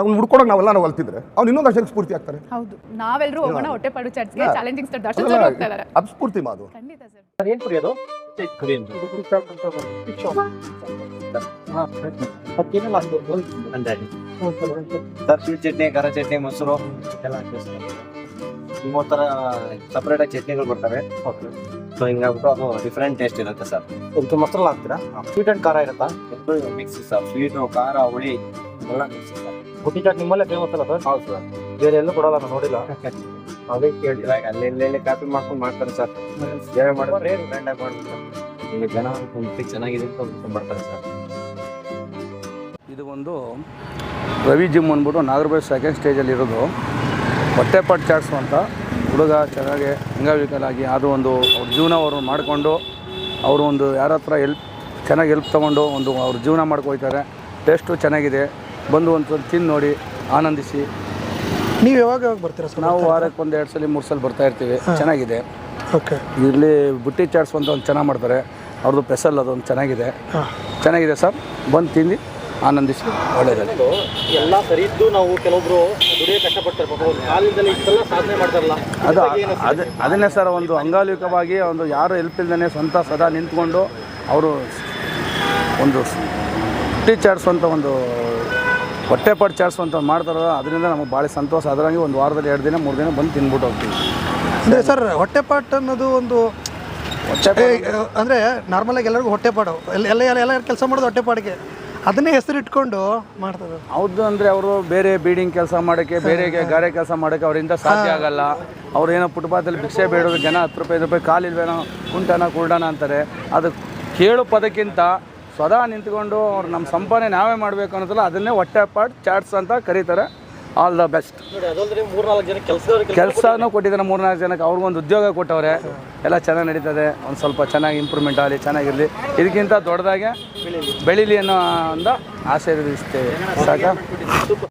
ಅವ್ನು ಹುಡ್ಕೊಡೋಕೆ ನಾವೆಲ್ಲ ನಾವು ಅಲ್ತಿದ್ರೆ. ಅವ್ನು ಇನ್ನೊಂದು ಅಷ್ಟಕ್ಕೆ ಸ್ಫೂರ್ತಿ ಆಗ್ತಾರೆ ಹೌದು. ನಾವೆಲ್ಲರೂ ಹೋಗೋಣ ಹೊಟ್ಟೆಪಾಡು ಚರ್ಚ್ಗೆ ಚಾಲೆಂಜಿಂಗ್ ಸ್ಟಾರ್ ದರ್ಶನ್ ಅದೆಲ್ಲ ಸರ್ ಹೋಗ್ತಾ ಇದಾರೆ. ಅದು ಸ್ಫೂರ್ತಿ ಮಾದು. ಖಂಡಿತ ಸರ್. ಸರ್ ಏನ್ ಅದು? ಮತ್ತೇನೆಲ್ಲ ಹಾಕ್ಬೋದು? ಅಂದಾಜು. ಸರ್ ಸ್ವೀಟ್ ಚಟ್ನಿ ಖಾರ ಚಟ್ನಿ ಮೊಸರು ಎಲ್ಲ ಹಾಕ್ತೀವಿ ಸರ್. ಮೂವತ್ತು ಥರ ಸಪ್ರೇಟ್ ಆಗಿ ಚಟ್ನಿಗಳು ಬರ್ತವೆ. ಸೊ ಹಿಂಗಾಗ್ಬಿಟ್ಟು ಅದು ಡಿಫ್ರೆಂಟ್ ಟೇಸ್ಟ್ ಇರುತ್ತೆ ಸರ್. ಇದಕ್ಕೆ ಮೊಸರಲ್ಲ ಹಾಕ್ತೀರಾ? ಸ್ವೀಟ್ ಅಂಡ್ ಖಾರ ಇರುತ್ತಾ? ಎರಡು ಮಿಕ್ಸ್ ಸರ್. ಸ್ವೀಟು ಖಾರ ಹುಳಿ ಎಲ್ಲ ಮಿಕ್ಸ್ ಸರ್ ಗುಟ್ಟಿ ಚಾಟ್ ನಿಮ್ಮಲ್ಲೇ ಫೇಮಸ್ ಅಲ್ಲ ಸರ್ ಹೌದು ಸರ್ ಬೇರೆ ಎಲ್ಲೂ ಕೊಡಲ್ಲ ನಾನು ನೋಡಿಲ್ಲ. ಅದೇ ಕೇಳಿ ಅಲ್ಲಿ ಇಲ್ಲಿ ಕಾಪಿ ಮಾಡ್ಕೊಂಡು ಮಾಡ್ತಾರೆ ಸರ್ ಬೇರೆ ಮಾಡಿದ್ರೆ ಗ್ರ್ಯಾಂಡ್ ಆಗಿ ಮಾಡ್ತಾರೆ ಈಗ ಜನ ಚೆನ್ನಾಗಿದೆ ಅಂತ ಬರ್ತಾರೆ ಸರ್ ಇದು ಒಂದು ರವಿ ಜಿಮ್ ಅಂದ್ಬಿಟ್ಟು ನಾಗರಬಾವಿ ಸೆಕೆಂಡ್ ಸ್ಟೇಜಲ್ಲಿ ಇರೋದು. ಹೊಟ್ಟೆಪಾಟ್ ಚಾಟ್ಸು ಅಂತ ಹುಡುಗ ಚೆನ್ನಾಗಿ ಅಂಗವಿಕಲಾಗಿ ಅದು ಒಂದು ಅವ್ರ ಜೀವನ ಅವ್ರನ್ನ ಮಾಡಿಕೊಂಡು ಅವರು ಒಂದು ಯಾರ ಹತ್ರ ಎಲ್ಪ್ ಚೆನ್ನಾಗಿ ಎಲ್ಪ್ ತೊಗೊಂಡು ಒಂದು ಅವ್ರ ಜೀವನ ಮಾಡ್ಕೋಯ್ತಾರೆ. ಟೇಸ್ಟು ಚೆನ್ನಾಗಿದೆ. ಬಂದು ಒಂದು ತಿಂದು ನೋಡಿ ಆನಂದಿಸಿ. ನೀವು ಯಾವಾಗ ಯಾವಾಗ ಬರ್ತೀರಾ ಸರ್ ನಾವು ವಾರಕ್ಕೆ ಒಂದು ಎರಡು ಸಲ ಮೂರು ಸಲ ಬರ್ತಾ ಇರ್ತೀವಿ. ಚೆನ್ನಾಗಿದೆ. ಓಕೆ. ಇಲ್ಲಿ ಬುಟ್ಟಿ ಚಾಟ್ಸ್ ಅಂತ ಒಂದು ಚೆನ್ನಾಗಿ ಮಾಡ್ತಾರೆ. ಅವ್ರದ್ದು ಪೆಸಲ್ ಅದೊಂದು ಚೆನ್ನಾಗಿದೆ. ಚೆನ್ನಾಗಿದೆ ಸರ್. ಬಂದು ತಿಂದು ಆನಂದಿಸಿ. ಒಳ್ಳೆಯದಾಗಿ ಎಲ್ಲ ಸರಿ ಇದ್ದು ನಾವು ಕೆಲವೊಬ್ರು ದುಡಿಯೋ ಕಷ್ಟಪಡ್ತಾರೆ. ಪಾಪ ಅವ್ರು ಕಾಲದಲ್ಲಿ ಇಷ್ಟೆಲ್ಲ ಸಾಧನೆ ಮಾಡ್ತಾರಲ್ಲ. ಅದು ಅದೇ ಅದನ್ನೇ ಸರ್ ಒಂದು ಅಂಗಾಲಿಕವಾಗಿ ಒಂದು ಯಾರು ಹೆಲ್ಪ್ ಇಲ್ದೇ ಸ್ವಂತ ಸದಾ ನಿಂತ್ಕೊಂಡು ಅವರು ಒಂದು ಟೀಚರ್ಸ್ ಅಂತ ಒಂದು ಹೊಟ್ಟೆಪಾಡು ಒಂದು ಮಾಡ್ತಾರಲ್ಲ ಅದರಿಂದ ನಮಗೆ ಭಾಳ ಸಂತೋಷ. ಅದರಂಗೆ ಒಂದು ವಾರದಲ್ಲಿ ಎರಡು ದಿನ ಮೂರು ದಿನ ಬಂದು ತಿಂದ್ಬಿಟ್ಟು ಹೋಗ್ತೀವಿ. ಅಂದರೆ ಸರ್ ಹೊಟ್ಟೆಪಾಟ್ ಅನ್ನೋದು ಒಂದು ಅಂದರೆ ನಾರ್ಮಲಾಗಿ ಎಲ್ಲರಿಗೂ ಹೊಟ್ಟೆಪಾಡು ಎಲ್ಲ ಎಲ್ಲ ಎಲ್ಲ ಎಲ್ಲ ಕೆಲಸ ಮಾಡೋದು ಹೊಟ್ಟೆಪಾಡಿಗೆ ಅದನ್ನೇ ಹೆಸರು ಇಟ್ಕೊಂಡು ಮಾಡ್ತಾರೆ ಹೌದು ಅಂದರೆ ಅವರು ಬೇರೆ ಬೀಡಿಂಗ್ ಕೆಲಸ ಮಾಡೋಕ್ಕೆ ಬೇರೆ ಗಾರೆ ಕೆಲಸ ಮಾಡೋಕ್ಕೆ ಅವರಿಂದ ಸಾಧ್ಯ ಆಗಲ್ಲ. ಅವ್ರು ಏನೋ ಫುಟ್ಪಾತಲ್ಲಿ ಭಿಕ್ಷೆ ಬೇಡೋದು ಜನ ಹತ್ತು ರೂಪಾಯಿ ಐದು ರೂಪಾಯಿ ಕಾಲಿಲ್ವೇನೋ ಕುಂಟನ ಕುರುಡನ ಅಂತಾರೆ. ಅದು ಕೇಳೋ ಪದಕ್ಕಿಂತ ಸದಾ ನಿಂತ್ಕೊಂಡು ಅವ್ರು ನಮ್ಮ ಸಂಪಾದನೆ ನಾವೇ ಮಾಡಬೇಕು ಅನ್ನೋದಲ್ಲ ಅದನ್ನೇ ಹೊಟ್ಟೆ ಪಾಟ್ ಚಾಟ್ಸ್ ಅಂತ ಕರೀತಾರೆ. ಆಲ್ ದ ಬೆಸ್ಟ್ ಕೆಲಸನೂ ಕೊಟ್ಟಿದ್ದಾರೆ. ಮೂರ್ನಾಲ್ಕು ಜನಕ್ಕೆ. ಅವ್ರಿಗೊಂದು ಉದ್ಯೋಗ ಕೊಟ್ಟವ್ರೆ. ಎಲ್ಲ ಚೆನ್ನಾಗಿ ನಡೀತದೆ. ಒಂದು ಸ್ವಲ್ಪ ಚೆನ್ನಾಗಿ ಇಂಪ್ರೂವ್ಮೆಂಟ್ ಆಗಲಿ ಚೆನ್ನಾಗಿರಲಿ. ಇದಕ್ಕಿಂತ ದೊಡ್ಡದಾಗೆ ಬೆಳೀಲಿ. ಅನ್ನೋ ಒಂದು ಆಶೀರ್ವದಿಸ್ತೇವೆ ಸಾಕ?